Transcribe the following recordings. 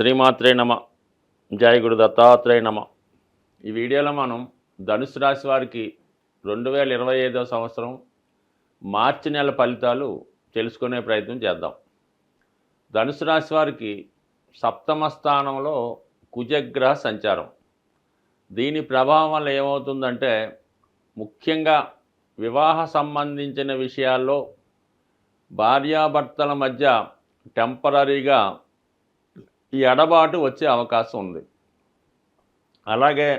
శ్రీమాత్రే నమ. జయ గురు దత్తాత్రేయ నమ. ఈ వీడియోలో మనం ధనుసు రాశి వారికి రెండు వేల ఇరవై ఐదో సంవత్సరం మార్చి నెల ఫలితాలు తెలుసుకునే ప్రయత్నం చేద్దాం. ధనుసు రాశి వారికి సప్తమ స్థానంలో కుజగ్రహ సంచారం. దీని ప్రభావం వల్ల ఏమవుతుందంటే ముఖ్యంగా వివాహ సంబంధించిన విషయాల్లో భార్యాభర్తల మధ్య టెంపరీగా ఈ ఎడబాటు వచ్చే అవకాశం ఉంది. అలాగే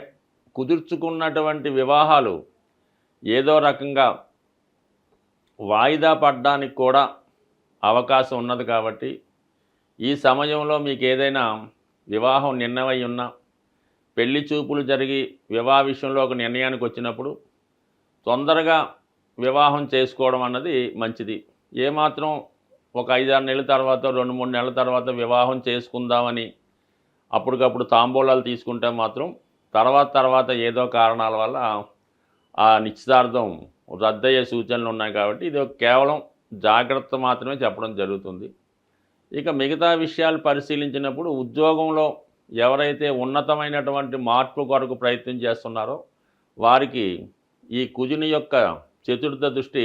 కుదుర్చుకున్నటువంటి వివాహాలు ఏదో రకంగా వాయిదా పడడానికి కూడా అవకాశం ఉన్నది కాబట్టి ఈ సమయంలో మీకు ఏదైనా వివాహం నిర్ణయమై ఉన్నా పెళ్ళి చూపులు జరిగి వివాహ విషయంలో ఒక నిర్ణయానికి వచ్చినప్పుడు తొందరగా వివాహం చేసుకోవడం అన్నది మంచిది. ఏమాత్రం ఒక ఐదారు నెలల తర్వాత రెండు మూడు నెలల తర్వాత వివాహం చేసుకుందామని అప్పటికప్పుడు తాంబూలాలు తీసుకుంటే మాత్రం తర్వాత తర్వాత ఏదో కారణాల వల్ల ఆ నిశ్చితార్థం రద్దయ్యే సూచనలు ఉన్నాయి కాబట్టి ఇది కేవలం జాగ్రత్త మాత్రమే చెప్పడం జరుగుతుంది. ఇక మిగతా విషయాలు పరిశీలించినప్పుడు ఉద్యోగంలో ఎవరైతే ఉన్నతమైనటువంటి మార్పు కొరకు ప్రయత్నం చేస్తున్నారో వారికి ఈ కుజుని యొక్క చతుర్థ దృష్టి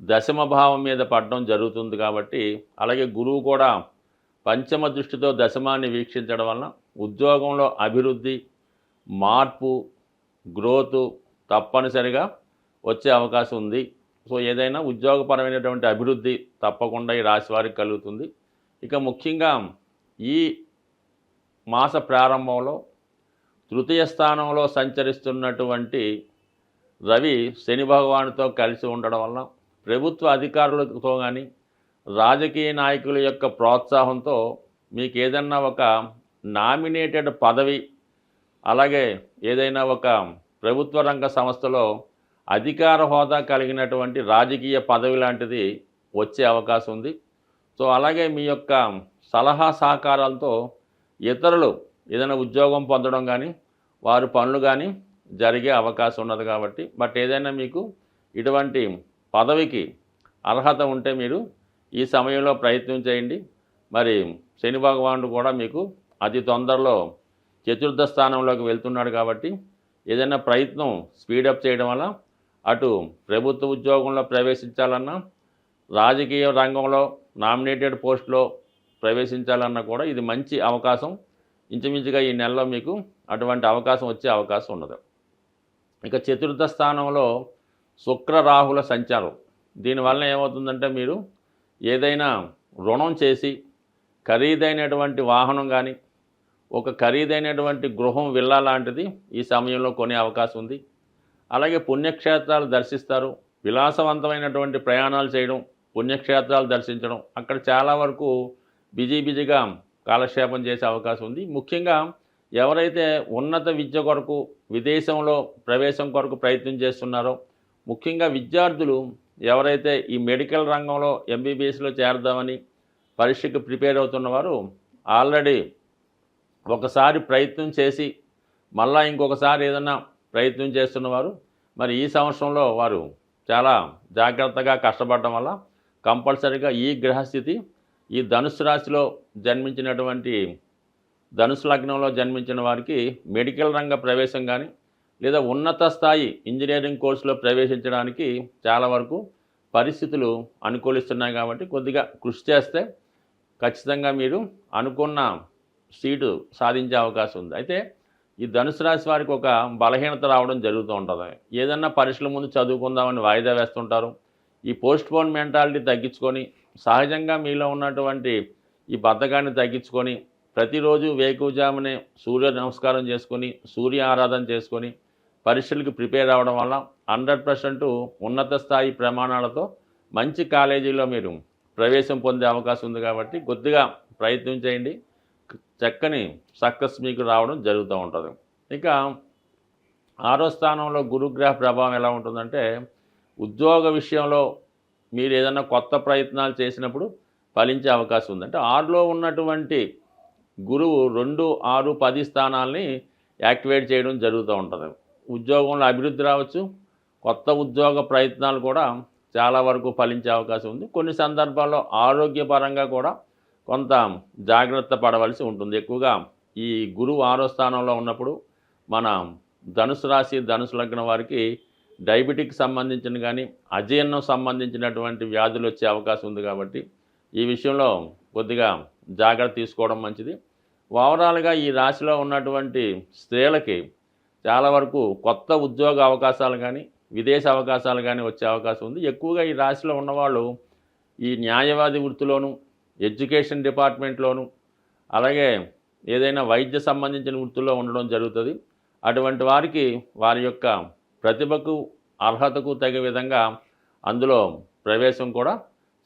దశమ భావం మీద పడడం జరుగుతుంది కాబట్టి అలాగే గురువు కూడా పంచమ దృష్టితో దశమాన్ని వీక్షించడం వలన ఉద్యోగంలో అభివృద్ధి మార్పు గ్రోత్ తప్పనిసరిగా వచ్చే అవకాశం ఉంది. సో ఏదైనా ఉద్యోగపరమైనటువంటి అభివృద్ధి తప్పకుండా ఈ రాశి వారికి కలుగుతుంది. ఇక ముఖ్యంగా ఈ మాస ప్రారంభంలో తృతీయ స్థానంలో సంచరిస్తున్నటువంటి రవి శని భగవానుతో కలిసి ఉండడం వలన ప్రభుత్వ అధికారులతో కానీ రాజకీయ నాయకుల యొక్క ప్రోత్సాహంతో మీకు ఏదన్నా ఒక నామినేటెడ్ పదవి అలాగే ఏదైనా ఒక ప్రభుత్వ రంగ సంస్థలో అధికార హోదా కలిగినటువంటి రాజకీయ పదవి లాంటిది వచ్చే అవకాశం ఉంది. సో అలాగే మీ యొక్క సలహా సహకారాలతో ఇతరులు ఏదైనా ఉద్యోగం పొందడం కానీ వారి పనులు కానీ జరిగే అవకాశం ఉన్నది కాబట్టి బట్ ఏదైనా మీకు ఇటువంటి పదవికి అర్హత ఉంటే మీరు ఈ సమయంలో ప్రయత్నం చేయండి. మరి శని భగవానుడు కూడా మీకు అతి తొందరలో చతుర్థ స్థానంలోకి వెళ్తున్నాడు కాబట్టి ఏదైనా ప్రయత్నం స్పీడప్ చేయడం వల్ల అటు ప్రభుత్వ ఉద్యోగంలో ప్రవేశించాలన్నా రాజకీయ రంగంలో నామినేటెడ్ పోస్ట్లో ప్రవేశించాలన్నా కూడా ఇది మంచి అవకాశం. ఇంచుమించుగా ఈ నెలలో మీకు అటువంటి అవకాశం వచ్చే అవకాశం ఉన్నది. ఇక చతుర్థ స్థానంలో శుక్ర రాహుల సంచారం దీనివల్ల ఏమవుతుందంటే మీరు ఏదైనా రుణం చేసి ఖరీదైనటువంటి వాహనం కానీ ఒక ఖరీదైనటువంటి గృహం విల్లా లాంటిది ఈ సమయంలో కొనే అవకాశం ఉంది. అలాగే పుణ్యక్షేత్రాలు దర్శిస్తారు. విలాసవంతమైనటువంటి ప్రయాణాలు చేయడం పుణ్యక్షేత్రాలు దర్శించడం అక్కడ చాలా వరకు బిజీ బిజీగా కాలక్షేపం చేసే అవకాశం ఉంది. ముఖ్యంగా ఎవరైతే ఉన్నత విద్య కొరకు విదేశంలో ప్రవేశం కొరకు ప్రయత్నం చేస్తున్నారో ముఖ్యంగా విద్యార్థులు ఎవరైతే ఈ మెడికల్ రంగంలో ఎంబీబీఎస్లో చేరదామని పరీక్షకు ప్రిపేర్ అవుతున్నవారు ఆల్రెడీ ఒకసారి ప్రయత్నం చేసి మళ్ళా ఇంకొకసారి ఏదన్నా ప్రయత్నం చేస్తున్నవారు మరి ఈ సంవత్సరంలో వారు చాలా జాగ్రత్తగా కష్టపడటం వల్ల కంపల్సరీగా ఈ గ్రహస్థితి ఈ ధనుసు రాశిలో జన్మించినటువంటి ధనుసు లగ్నంలో జన్మించిన వారికి మెడికల్ రంగ ప్రవేశం కానీ లేదా ఉన్నత స్థాయి ఇంజనీరింగ్ కోర్సులో ప్రవేశించడానికి చాలా వరకు పరిస్థితులు అనుకూలిస్తున్నాయి కాబట్టి కొద్దిగా కృషి చేస్తే ఖచ్చితంగా మీరు అనుకున్న సీటు సాధించే అవకాశం ఉంది. అయితే ఈ ధనుసు రాశి వారికి ఒక బలహీనత రావడం జరుగుతూ ఉంటుంది. ఏదన్నా పరీక్షల ముందు చదువుకుందామని వాయిదా వేస్తుంటారు. ఈ పోస్ట్ పోన్ మెంటాలిటీ తగ్గించుకొని సహజంగా మీలో ఉన్నటువంటి ఈ బద్ధకాన్ని తగ్గించుకొని ప్రతిరోజు వేకువజామునే సూర్య నమస్కారం చేసుకొని సూర్య ఆరాధన చేసుకొని పరీక్షలకు ప్రిపేర్ అవ్వడం వల్ల హండ్రెడ్ పర్సెంట్ ఉన్నత స్థాయి ప్రమాణాలతో మంచి కాలేజీలో మీరు ప్రవేశం పొందే అవకాశం ఉంది కాబట్టి కొద్దిగా ప్రయత్నం చేయండి. చక్కని సక్సెస్ మీకు రావడం జరుగుతూ ఉంటుంది. ఇక ఆరో స్థానంలో గురుగ్రహ ప్రభావం ఎలా ఉంటుందంటే ఉద్యోగ విషయంలో మీరు ఏదైనా కొత్త ప్రయత్నాలు చేసినప్పుడు ఫలించే అవకాశం ఉంది. అంటే ఆరులో ఉన్నటువంటి గురువు రెండు ఆరు పది స్థానాల్ని యాక్టివేట్ చేయడం జరుగుతూ ఉంటుంది. ఉద్యోగంలో అభివృద్ధి రావచ్చు. కొత్త ఉద్యోగ ప్రయత్నాలు కూడా చాలా వరకు ఫలించే అవకాశం ఉంది. కొన్ని సందర్భాల్లో ఆరోగ్యపరంగా కూడా కొంత జాగ్రత్త పడవలసి ఉంటుంది. ఎక్కువగా ఈ గురువు ఆరో స్థానంలో ఉన్నప్పుడు మన ధనుసు రాశి ధనుసు లగ్నం వారికి డయాబెటిక్ సంబంధించిన కానీ అజీర్ణం సంబంధించినటువంటి వ్యాధులు వచ్చే అవకాశం ఉంది కాబట్టి ఈ విషయంలో కొద్దిగా జాగ్రత్త తీసుకోవడం మంచిది. ఓవరాల్గా ఈ రాశిలో ఉన్నటువంటి స్త్రీలకి చాలా వరకు కొత్త ఉద్యోగ అవకాశాలు కానీ విదేశ అవకాశాలు కానీ వచ్చే అవకాశం ఉంది. ఎక్కువగా ఈ రాశిలో ఉన్నవాళ్ళు ఈ న్యాయవాది వృత్తిలోను ఎడ్యుకేషన్ డిపార్ట్మెంట్లోను అలాగే ఏదైనా వైద్య సంబంధించిన వృత్తిలో ఉండడం జరుగుతుంది. అటువంటి వారికి వారి యొక్క ప్రతిభకు అర్హతకు తగే విధంగా అందులో ప్రవేశం కూడా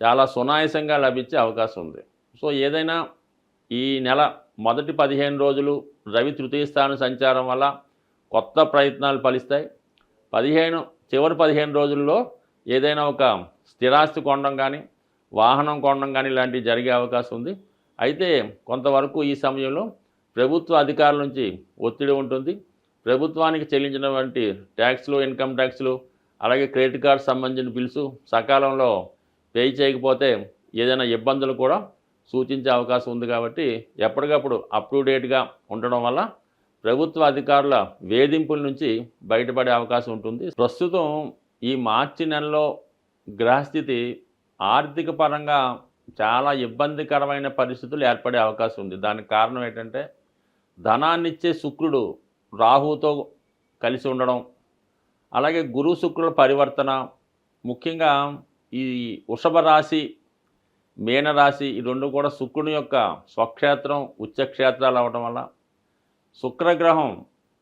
చాలా సునాయసంగా లభించే అవకాశం ఉంది. సో ఏదైనా ఈ నెల మొదటి పదిహేను రోజులు రవి తృతీయ స్థానం సంచారం వల్ల కొత్త ప్రయత్నాలు ఫలిస్తాయి. పదిహేను చివరి పదిహేను రోజుల్లో ఏదైనా ఒక స్థిరాస్తి కొనడం కానీ వాహనం కొనడం కానీ ఇలాంటివి జరిగే అవకాశం ఉంది. అయితే కొంతవరకు ఈ సమయంలో ప్రభుత్వ అధికారుల నుంచి ఒత్తిడి ఉంటుంది. ప్రభుత్వానికి చెల్లించినటువంటి ట్యాక్స్లు ఇన్కమ్ ట్యాక్స్లు అలాగే క్రెడిట్ కార్డ్ సంబంధించిన బిల్స్ సకాలంలో పే చేయకపోతే ఏదైనా ఇబ్బందులు కూడా సూచించే అవకాశం ఉంది కాబట్టి ఎప్పటికప్పుడు అప్ టు డేట్గా ఉండడం వల్ల ప్రభుత్వ అధికారుల వేధింపుల నుంచి బయటపడే అవకాశం ఉంటుంది. ప్రస్తుతం ఈ మార్చి నెలలో గ్రహస్థితి ఆర్థిక పరంగా చాలా ఇబ్బందికరమైన పరిస్థితులు ఏర్పడే అవకాశం ఉంది. దానికి కారణం ఏంటంటే ధనాన్నిచ్చే శుక్రుడు రాహుతో కలిసి ఉండడం అలాగే గురు శుక్రుల పరివర్తన ముఖ్యంగా ఈ వృషభ రాశి మీనరాశి ఈ రెండు కూడా శుక్రుని యొక్క స్వక్షేత్రం ఉచ్చక్షేత్రాలు అవడం వల్ల శుక్రగ్రహం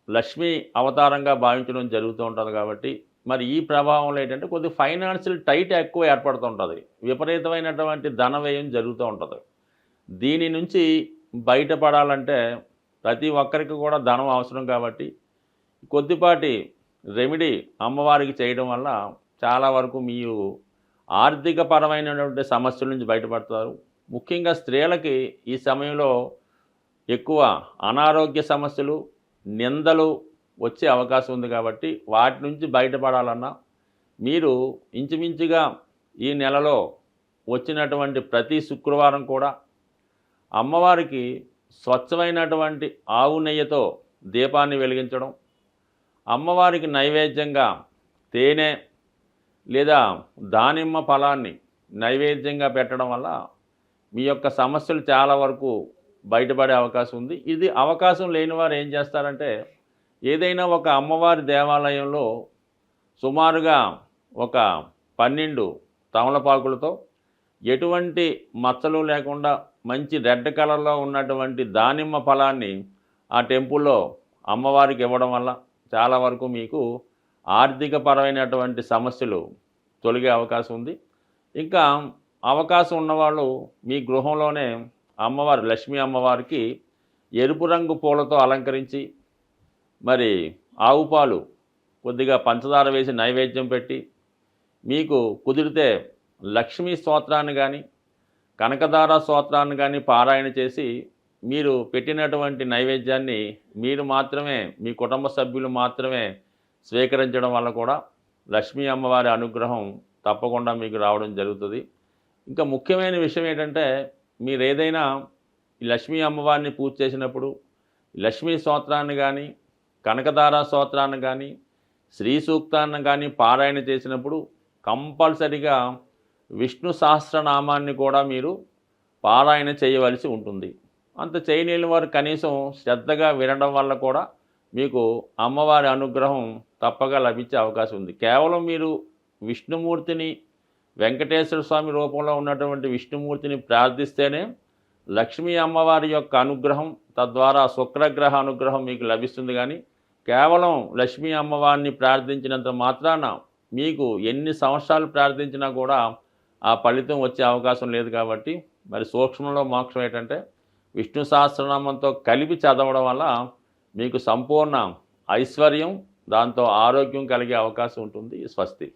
లక్ష్మీ అవతారంగా భావించడం జరుగుతూ ఉంటుంది కాబట్టి మరి ఈ ప్రభావంలో ఏంటంటే కొద్ది ఫైనాన్షియల్ టైట్ ఎక్కువ ఏర్పడుతూ ఉంటుంది విపరీతమైనటువంటి ధన వ్యయం జరుగుతూ ఉంటుంది. దీని నుంచి బయటపడాలంటే ప్రతి ఒక్కరికి కూడా ధనం అవసరం కాబట్టి కొద్దిపాటి రెమెడీ అమ్మవారికి చేయడం వల్ల చాలా వరకు మీరు ఆర్థిక పరమైనటువంటి సమస్యల నుంచి బయటపడతారు. ముఖ్యంగా స్త్రీలకి ఈ సమయంలో ఎక్కువ అనారోగ్య సమస్యలు నిందలు వచ్చే అవకాశం ఉంది కాబట్టి వాటి నుంచి బయటపడాలన్నా మీరు ఇంచుమించుగా ఈ నెలలో వచ్చినటువంటి ప్రతి శుక్రవారం కూడా అమ్మవారికి స్వచ్ఛమైనటువంటి ఆవు నెయ్యితో దీపాన్ని వెలిగించడం అమ్మవారికి నైవేద్యంగా తేనె లేదా దానిమ్మ ఫలాన్ని నైవేద్యంగా పెట్టడం వల్ల మీ యొక్క సమస్యలు చాలా వరకు బయటపడే అవకాశం ఉంది. ఇది అవకాశం లేని వారు ఏం చేస్తారంటే ఏదైనా ఒక అమ్మవారి దేవాలయంలో సుమారుగా ఒక పన్నెండు తమలపాకులతో ఎటువంటి మచ్చలు లేకుండా మంచి రెడ్ కలర్లో ఉన్నటువంటి దానిమ్మ ఫలాన్ని ఆ టెంపుల్లో అమ్మవారికి ఇవ్వడం వల్ల చాలా వరకు మీకు ఆర్థికపరమైనటువంటి సమస్యలు తొలగే అవకాశం ఉంది. ఇంకా అవకాశం ఉన్నవాళ్ళు మీ గృహంలోనే అమ్మవారు లక్ష్మీ అమ్మవారికి ఎరుపు రంగు పూలతో అలంకరించి మరి ఆవు పాలు కొద్దిగా పంచదార వేసి నైవేద్యం పెట్టి మీకు కుదిరితే లక్ష్మీ స్తోత్రాన్ని కానీ కనకదార స్తోత్రాన్ని కానీ పారాయణ చేసి మీరు పెట్టినటువంటి నైవేద్యాన్ని మీరు మాత్రమే మీ కుటుంబ సభ్యులు మాత్రమే స్వీకరించడం వల్ల కూడా లక్ష్మీ అమ్మవారి అనుగ్రహం తప్పకుండా మీకు రావడం జరుగుతుంది. ఇంకా ముఖ్యమైన విషయం ఏంటంటే మీరు ఏదైనా లక్ష్మీ అమ్మవారిని పూజ చేసినప్పుడు లక్ష్మీ స్తోత్రాన్ని కానీ కనకదార స్తోత్రాన్ని కానీ శ్రీ సూక్తాన్ని కానీ పారాయణ చేసినప్పుడు కంపల్సరిగా విష్ణు సహస్రనామాన్ని కూడా మీరు పారాయణ చేయవలసి ఉంటుంది. అంత చేయలేని వారు కనీసం శ్రద్ధగా వినడం వల్ల కూడా మీకు అమ్మవారి అనుగ్రహం తప్పగా లభించే అవకాశం ఉంది. కేవలం మీరు విష్ణుమూర్తిని వెంకటేశ్వర స్వామి రూపంలో ఉన్నటువంటి విష్ణుమూర్తిని ప్రార్థిస్తేనే లక్ష్మీ అమ్మవారి యొక్క అనుగ్రహం తద్వారా శుక్రగ్రహ అనుగ్రహం మీకు లభిస్తుంది. కానీ కేవలం లక్ష్మీ అమ్మవారిని ప్రార్థించినంత మాత్రాన మీకు ఎన్ని సంవత్సరాలు ప్రార్థించినా కూడా ఆ ఫలితం వచ్చే అవకాశం లేదు కాబట్టి మరి సూక్ష్మంలో మోక్షం ఏంటంటే విష్ణు సహస్రనామంతో కలిపి చదవడం వల్ల మీకు సంపూర్ణ ఐశ్వర్యం దాంతో ఆరోగ్యం కలిగే అవకాశం ఉంటుంది. స్వస్తి.